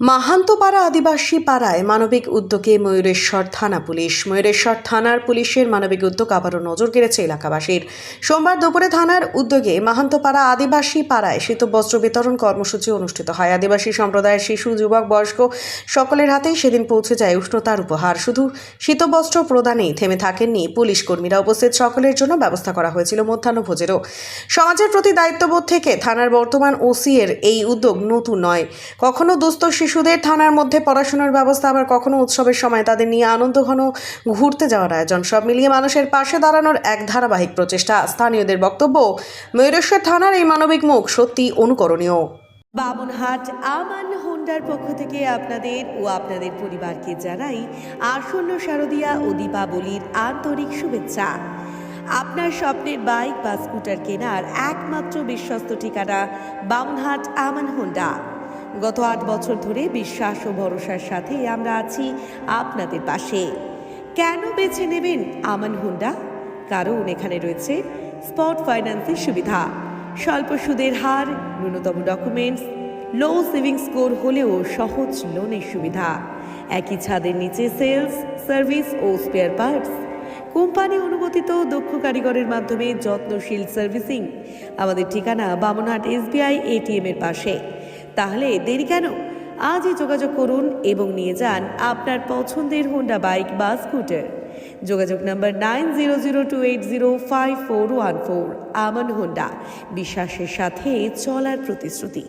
মাহান্তপাড়া আদিবাসী পাড়ায় মানবিক উদ্যোগে ময়ূরেশ্বর থানা পুলিশ। ময়ূরেশ্বর থানার পুলিশের মানবিক উদ্যোগ আবারও নজর কেড়েছে এলাকাবাসীর। সোমবার দুপুরে থানার উদ্যোগে মাহান্তপাড়া আদিবাসী পাড়ায় শীতবস্ত্র বিতরণ কর্মসূচি অনুষ্ঠিত হয়। আদিবাসী সম্প্রদায়ের শিশু, যুবক, বয়স্ক সকলের হাতেই সেদিন পৌঁছে যায় উষ্ণতার উপহার। শুধু শীতবস্ত্র প্রদানেই থেমে থাকেননি পুলিশ কর্মীরা। উপস্থিত সকলের জন্য ব্যবস্থা করা হয়েছিল মধ্যাহ্নভোজেরও। সমাজের প্রতি দায়িত্ববোধ থেকে থানার বর্তমান ওসি এর এই উদ্যোগ নতুন নয়। কখনো দুস্থ শিশুদের থানার মধ্যে পড়াশোনার ব্যবস্থা আবার কখনো উৎসবের সময় তাদের নিয়ে আনন্দ ঘন ঘুরতে যাওয়ার আয়োজন। সব মিলিয়ে মানুষের পাশে দাঁড়ানোর এক ধারাবাহিক প্রচেষ্টা। স্থানীয়দের বক্তব্য, ময়ূরেশ্বর থানার এই মানবিক মুখ সত্যি অনুকরণীয়। বামনহাট আমান হোন্ডার পক্ষ থেকে আপনাদের ও আপনাদের পরিবারকে জানাই আসন্ন শারদীয়া ও দীপাবলির আন্তরিক শুভেচ্ছা। আপনার স্বপ্নের বাইক বা স্কুটার কেনার একমাত্র বিশ্বস্ত ঠিকানা বামনহাট আমান হোন্ডা। গত আট বছর ধরে বিশ্বাস ও ভরসার সাথে আমরা আছি আপনাদের পাশে। কেন বেছে নেবেন আমান হুন্ডা? কারণ এখানে রয়েছে স্পট ফাইন্যান্সের সুবিধা। স্বল্প সুদের হার, ন্যূনতম ডকুমেন্টস লো সেভিং স্কোর হলেও সহজ লোনের সুবিধা। একই ছাদের নিচে সেলস সার্ভিস ও স্পেয়ার পার্টস কোম্পানি অনুমোদিত দক্ষ কারিগরের মাধ্যমে যত্নশীল সার্ভিসিং আমাদের ঠিকানা বামনহাট এসবিআই এটিএম এর পাশে। তাহলে দেরি কেন? আজই যোগাযোগ করুন এবং নিয়ে যান আপনার পছন্দের হোন্ডা বাইক বা স্কুটার যোগাযোগ number nine zero zero two eight zero five four one four. Aman Honda বিশ্বাসের সাথে চলার প্রতিশ্রুতি।